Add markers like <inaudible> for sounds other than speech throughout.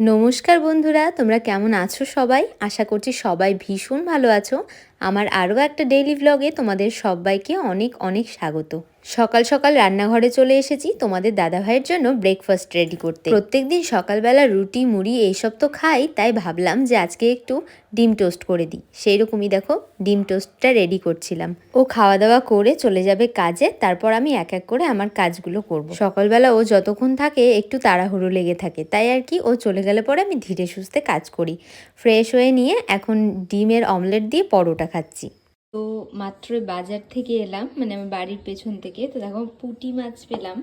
নমস্কার বন্ধুরা তোমরা কেমন আছো সবাই? আশা করছি সবাই ভীষণ ভালো আছো। আমার আরও একটা ডেইলি ভ্লগে তোমাদের সবাইকে অনেক অনেক স্বাগত। সকাল সকাল রান্নাঘরে চলে এসেছি তোমাদের দাদাভাইয়ের জন্য ব্রেকফাস্ট রেডি করতে। প্রত্যেকদিন সকালবেলা রুটি, মুড়ি এইসব তো খাই, তাই ভাবলাম যে আজকে একটু ডিম টোস্ট করে দিই। সেই রকমই দেখো, ডিম টোস্টটা রেডি করছিলাম। ও খাওয়া দাওয়া করে চলে যাবে কাজে, তারপর আমি এক এক করে আমার কাজগুলো করব। সকালবেলা ও যতক্ষণ থাকে একটু তাড়াহুড়ো লেগে থাকে, তাই আর কি ও চলে গেলে পরে আমি ধীরে সুস্থে কাজ করি। ফ্রেশ হয়ে নিয়ে এখন ডিমের অমলেট দিয়ে পরোটা খাচ্ছি তো মাত্র বাজার থেকে এলাম মানে আমার বাড়ির পেছন থেকে। তো দেখো, পুঁটি মাছ পেলাম।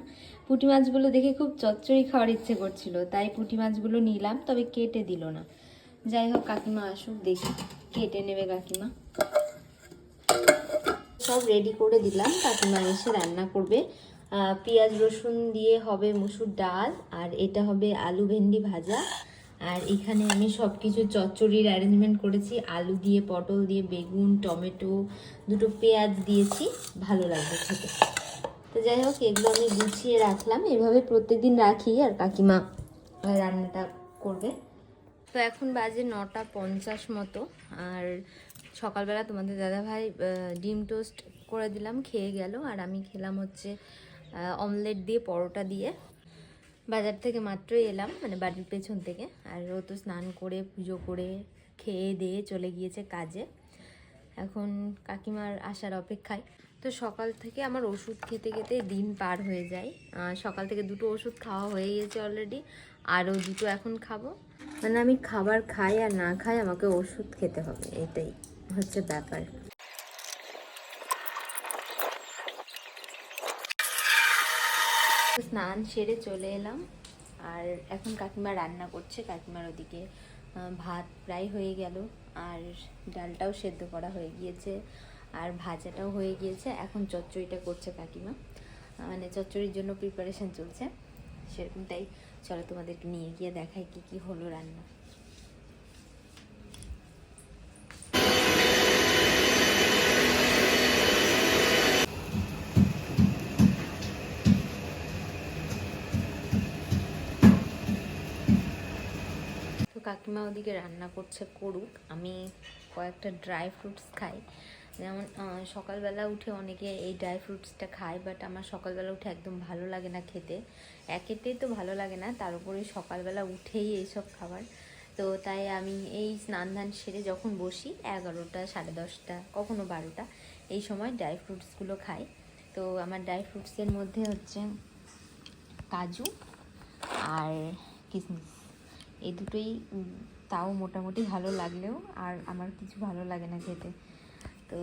পুঁটি মাছগুলো দেখে খুব চচ্চড়ি খাওয়ার ইচ্ছে করছিল, তাই পুঁটি মাছগুলো নিলাম, তবে কেটে দিল না। যাই হোক, কাকিমা আসুক, দেখি কেটে নেবে কাকিমা। সব রেডি করে দিলাম, কাকিমা এসে রান্না করবে। পেঁয়াজ রসুন দিয়ে হবে মুসুর ডাল, আর এটা হবে আলু ভেন্ডি ভাজা। আর এখানে আমি সব কিছু চচ্চড়ির অ্যারেঞ্জমেন্ট করেছি, আলু দিয়ে, পটল দিয়ে, বেগুন, টমেটো, দুটো পেঁয়াজ দিয়েছি, ভালো লাগবে খেতে। তো যাই হোক, এগুলো আমি গুছিয়ে রাখলাম। এভাবে প্রত্যেকদিন রাখি আর কাকিমা রান্নাটা করবে। তো এখন বাজে নটা পঞ্চাশ মতো, আর সকালবেলা তোমাদের দাদাভাই ডিম টোস্ট করে দিলাম, খেয়ে গেল। আর আমি খেলাম হচ্ছে অমলেট দিয়ে পরোটা দিয়ে। বাজার থেকে মাত্রই এলাম মানে বাড়ির পেছন থেকে। আর ও তো স্নান করে, পুজো করে, খেয়ে দিয়ে চলে গিয়েছে কাজে। এখন কাকিমার আসার অপেক্ষায়। তো সকাল থেকে আমার ওষুধ খেতে খেতে দিন পার হয়ে যায়। সকাল থেকে দুটো ওষুধ খাওয়া হয়ে গেছে অলরেডি আরও দুটো এখন খাব। মানে আমি খাবার খাই আর না খাই, আমাকে ওষুধ খেতে হবে, এটাই হচ্ছে ব্যাপার। স্নান সেরে চলে এলাম। আর এখন কাকিমা রান্না করছে, কাকিমার ওদিকে ভাত প্রায় হয়ে গেল। আর ডালটাও সেদ্ধ করা হয়ে গিয়েছে, আর ভাজাটাও হয়ে গিয়েছে। এখন চচ্চড়িটা করছে কাকিমা। মানে চচ্চড়ির জন্য প্রিপারেশান চলছে। সেরকমটাই চলো তোমাদেরকে নিয়ে গিয়ে দেখাই কি কি হলো রান্না। কাকিমা ওদিকে রান্না করছে করুক, আমি কয়েকটা ড্রাই ফ্রুটস খাই। যেমন সকালবেলা উঠে অনেকে এই ড্রাই ফ্রুটসটা খায় বাট আমার সকালবেলা উঠে একদম ভালো লাগে না খেতে। একেতেই তো ভালো লাগে না, তার উপরে সকালবেলা উঠেই এইসব খাবার। তো তাই আমি এই স্নান ধান সেরে যখন বসি, এগারোটা, সাড়ে দশটা, কখনো বারোটা, এই সময় ড্রাই ফ্রুটসগুলো খাই। তো আমার ড্রাই ফ্রুটসের মধ্যে হচ্ছে কাজু আর কিশমিশ এই দুটোই তাও মোটামুটি ভালো লাগলেও আর আমার কিছু ভালো লাগে না খেতে। তো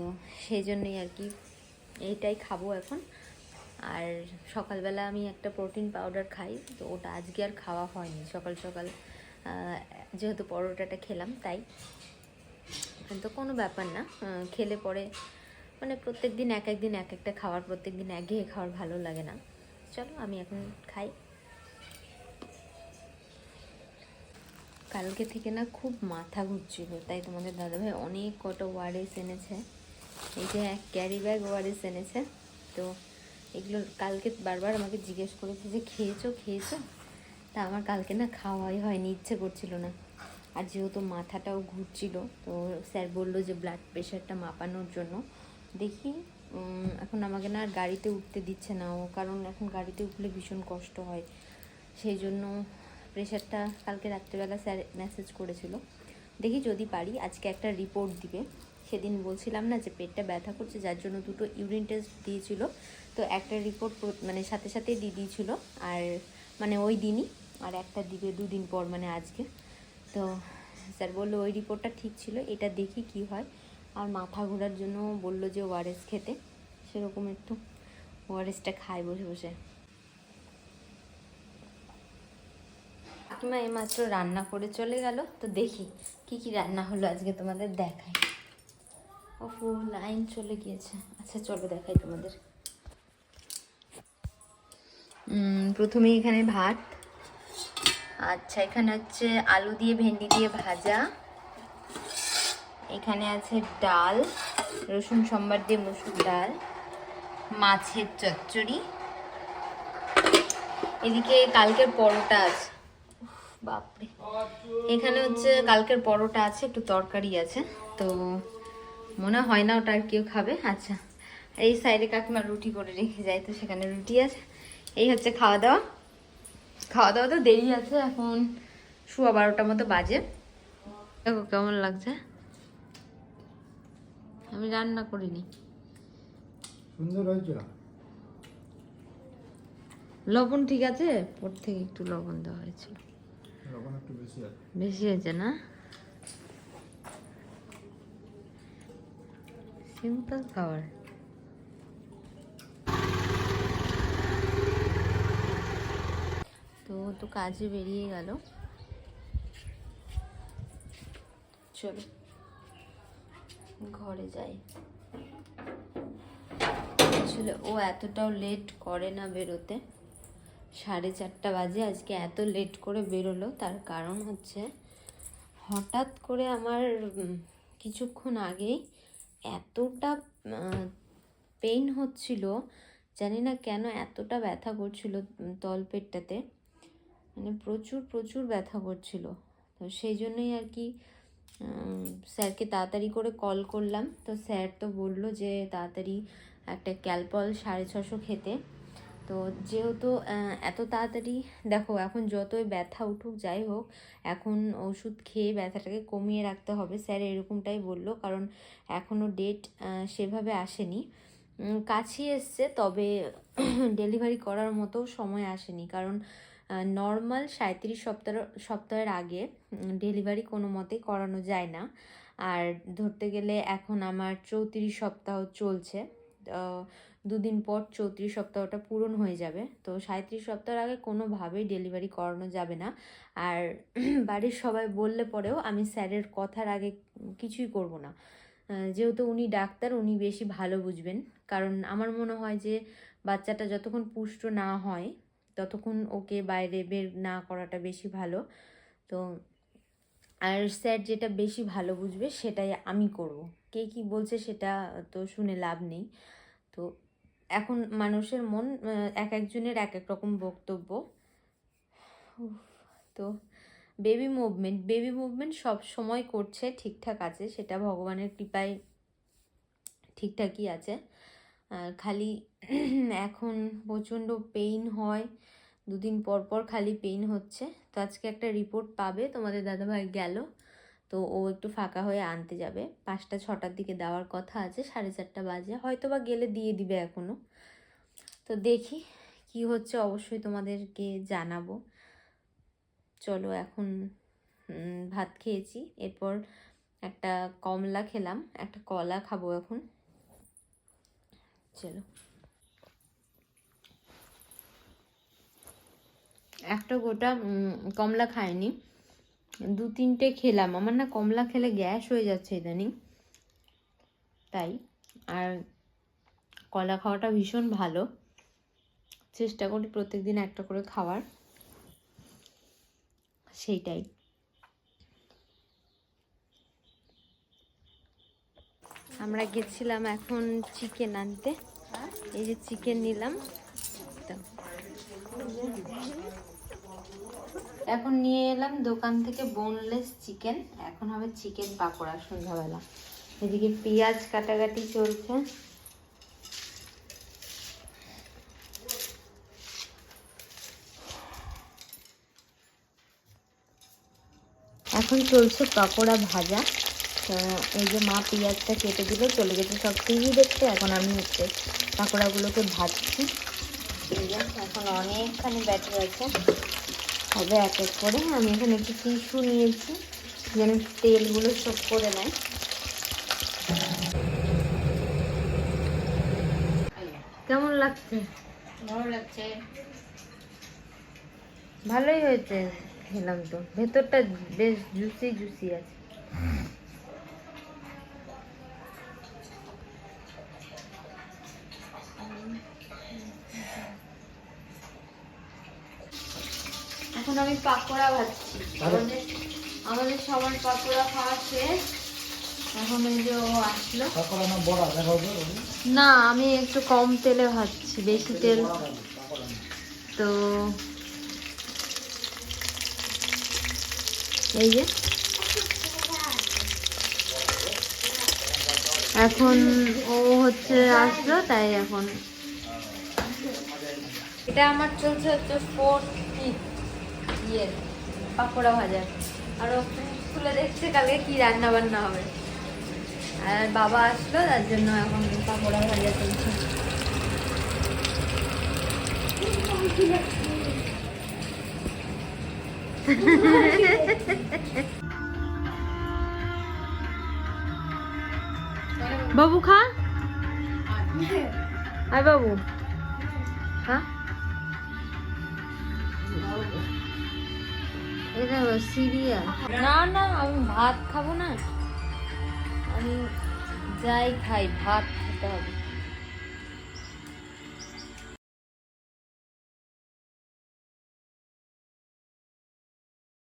সেই জন্যই আর কি এইটাই খাব এখন। আর সকালবেলা আমি একটা প্রোটিন পাউডার খাই, তো ওটা আজকে আর খাওয়া হয়নি। সকাল সকাল যেহেতু পরোটাটা খেলাম তাই। তো কোনো ব্যাপার না খেলে পরে মানে প্রত্যেক দিন এক এক দিন এক একটা খাওয়ার প্রত্যেক দিন একঘেয়ে খাওয়ার ভালো লাগে না। চলো আমি এখন খাই। কালকে থেকে না খুব মাথা ঘুরছিল, তাই তোমাদের দাদাভাই অনেক কটা ওয়ারেস এনেছে। এই যে এক ক্যারি ব্যাগ ওয়ারেস এনেছে, তো এগুলো কালকে বারবার আমাকে জিজ্ঞেস করেছে যে, খেয়েছো খেয়েছো? তা আমার কালকে না খাওয়াই হয়নি, ইচ্ছে করছিল না। আর যেহেতু মাথাটাও ঘুরছিল, তো স্যার বলল যে ব্লাড প্রেশারটা মাপানোর জন্য। দেখি এখন আমাকে না আর গাড়িতে উঠতে দিচ্ছে না, ও কারণ এখন গাড়িতে উঠলে ভীষণ কষ্ট হয়। সেই জন্য প্রেশারটা কালকে রাত্রেবেলা স্যার মেসেজ করেছিল। দেখি যদি পারি, আজকে একটা রিপোর্ট দিবে। সেদিন বলছিলাম না যে পেটটা ব্যথা করছে, যার জন্য দুটো ইউরিন টেস্ট দিয়েছিল। তো একটা রিপোর্ট মানে সাথে সাথেই দিয়ে দিয়েছিল। আর মানে ওই দিনই, আর একটা দিবে দুদিন পর মানে আজকে। তো স্যার বলল, ওই রিপোর্টটা ঠিক ছিল, এটা দেখি কি হয়। আর মাথা ঘোরার জন্য বলল যে ওআরএস খেতে। সেরকম একটু ওআরএসটা খাই বসে বসে। কাকিমা এইমাত্র রান্না করে চলে গেল, তো দেখি কি কি রান্না হলো আজকে তোমাদের দেখাই। ও ফুল লাইন চলে গিয়েছে। আচ্ছা চলো দেখাই তোমাদের। প্রথমে এখানে ভাত। আচ্ছা এখানে হচ্ছে আলু দিয়ে, ভেন্ডি দিয়ে ভাজা। এখানে আছে ডাল, রসুন, সম্বার দিয়ে মুসুর ডাল, মাছের চচ্চড়ি। এদিকে কালকের পরোটা আছে। বাপরে। এখানে হচ্ছে কালকের পরোটা আছে একটু তরকারি আছে তো মনে হয় না ওটা আর কেউ খাবে। আচ্ছা এই সাইডে কাকিমা রুটি করে রেখে যায় তো সেখানে রুটি আছে। এই হচ্ছে খাওয়া দাওয়া। খাওয়া দাওয়া তো দেরি আছে এখন শুয়া বারোটার মতো বাজে। দেখো কেমন লাগছে। আমি রান্না করিনি। সুন্দর হয়েছে। লবণ ঠিক আছে? ওর থেকে একটু লবণ দেওয়া হয়েছিল। বেশি হয়েছে না? সিম্পল খাবার তো তো কাজে বেরিয়ে গেল। চলো, ঘরে যাই। আসলে ও এতটাও লেট করে না বেরোতে। সাড়ে চারটা বাজে, আজকে এত লেট করে বেরোলো, তার কারণ হচ্ছে হঠাৎ করে আমার কিছুক্ষণ আগেই এতটা পেইন হচ্ছিল, জানি না কেন এতটা ব্যথা করছিল তলপেটটাতে মানে প্রচুর প্রচুর ব্যথা করছিল। তো সেই জন্যই আর কি স্যারকে তাড়াতাড়ি করে কল করলাম। তো স্যার তো বলল যে তাড়াতাড়ি একটা ক্যালপল সাড়ে ছশো খেতে। তো যেহেতু এত তাড়াতাড়ি, দেখো এখন যতই ব্যথা উঠুক, যাই হোক, এখন ওষুধ খেয়ে ব্যথাটাকে কমিয়ে রাখতে হবে। স্যার এরকমটাই বলল, কারণ এখনও ডেট সেভাবে আসেনি। কাছেই এসছে, তবে <clears throat> ডেলিভারি করার মতো সময় আসেনি। কারণ নর্মাল সাঁত্রিশ সপ্তাহ, সপ্তাহের আগে ডেলিভারি কোনো মতেই করানো যায় না। আর ধরতে গেলে এখন আমার চৌত্রিশ সপ্তাহ চলছে। দুদিন পর চৌত্রিশ সপ্তাহটা পূরণ হয়ে যাবে। তো সাঁত্রিশ সপ্তাহের আগে কোনোভাবেই ডেলিভারি করানো যাবে না। আর <clears throat> বাড়ির সবাই বললে পরেও আমি স্যারের কথার আগে কিছুই করব না। যেহেতু উনি ডাক্তার, উনি বেশি ভালো বুঝবেন। কারণ আমার মনে হয় যে বাচ্চাটা যতক্ষণ পুষ্ট না হয়, ততক্ষণ ওকে বাইরে বের না করাটা বেশি ভালো। তো আর স্যার যেটা বেশি ভালো বুঝবে, সেটাই আমি করব। কে কি বলছে সেটা তো শুনে লাভ নেই। তো এখন মানুষের মন এক একজনের এক এক রকম বক্তব্য। তো বেবি মুভমেন্ট বেবি মুভমেন্ট সব সময় করছে, ঠিকঠাক আছে, সেটা ভগবানের কৃপায় ঠিকঠাকই আছে। খালি এখন প্রচণ্ড পেইন হয়, দুদিন পর পর খালি পেইন হচ্ছে। তো আজকে একটা রিপোর্ট পাবে, তোমাদের দাদাভাই গেল। তো ও একটু ফাঁকা হয়ে আনতে যাবে। পাঁচটা, ছটার দিকে দেওয়ার কথা আছে, সাড়ে চারটা বাজে। হয়তো বা গেলে দিয়ে দিবে এখনও তো দেখি কি হচ্ছে, অবশ্যই তোমাদেরকে জানাব। চলো এখন ভাত খেয়েছি। এরপর একটা কমলা খেলাম, একটা কলা খাব এখন। চলো। একটা গোটা কমলা খাইনি। দু তিনটে খেলাম। আমার না কমলা খেলে গ্যাস হয়ে যাচ্ছে ইদানিং। তাই, আর কলা খাওয়াটা ভীষণ ভালো। চেষ্টা করি প্রত্যেকদিন একটা করে খাওয়ার। সেইটাই। আমরা গেছিলাম এখন চিকেন আনতে। এই যে চিকেন নিলাম তো এখন নিয়ে এলাম দোকান থেকে বোনলেস চিকেন এখন হবে চিকেন পাকোড়া সন্ধ্যাবেলা। এদিকে পেঁয়াজ কাটাকাটি চলছে। এখন চলছে পকোড়া ভাজা। তো এই যে মা পেঁয়াজটা কেটে দিল, চলে গেছে সব টিভি দেখতে। এখন আমি হচ্ছে পাকোড়াগুলোকে ভাজছি। এখন অনেকখানি ব্যাটার আছে। হবে এক এক করে। আমি এখানে একটু টিস্যু নিয়েছি। যেন তেলগুলো সব করে নেয় কেমন লাগছে? ভালো লাগছে। ভালোই হয়েছে খেলাম তো। ভেতরটা বেশ জুসি জুসি আছে। এখন আমি পাকোড়া ভাজছি। আমাদের আমাদের সবার পাকোড়া খাওয়া শেষ। এখন এই যে ও আসলো। না আমি একটু কম তেলে ভাজছি বেশি তেল। তো এই যে। এখন ও হচ্ছে আসলো তাই এখন। এটা আমার চলছে হচ্ছে ফোর্থ ইয়ে পাকোড়া ভাজা। আর ও খুলে দেখছে কালকে কি রান্না বান্না হবে। আর বাবা আসলো, তার জন্য এখন পাকোড়া ভাজা চলছে। বাবু খা। আয় বাবু। খা। এটা সিরিয়াল। না না আমি ভাত খাব না। আমি যাই খাই ভাত খেতে হবে।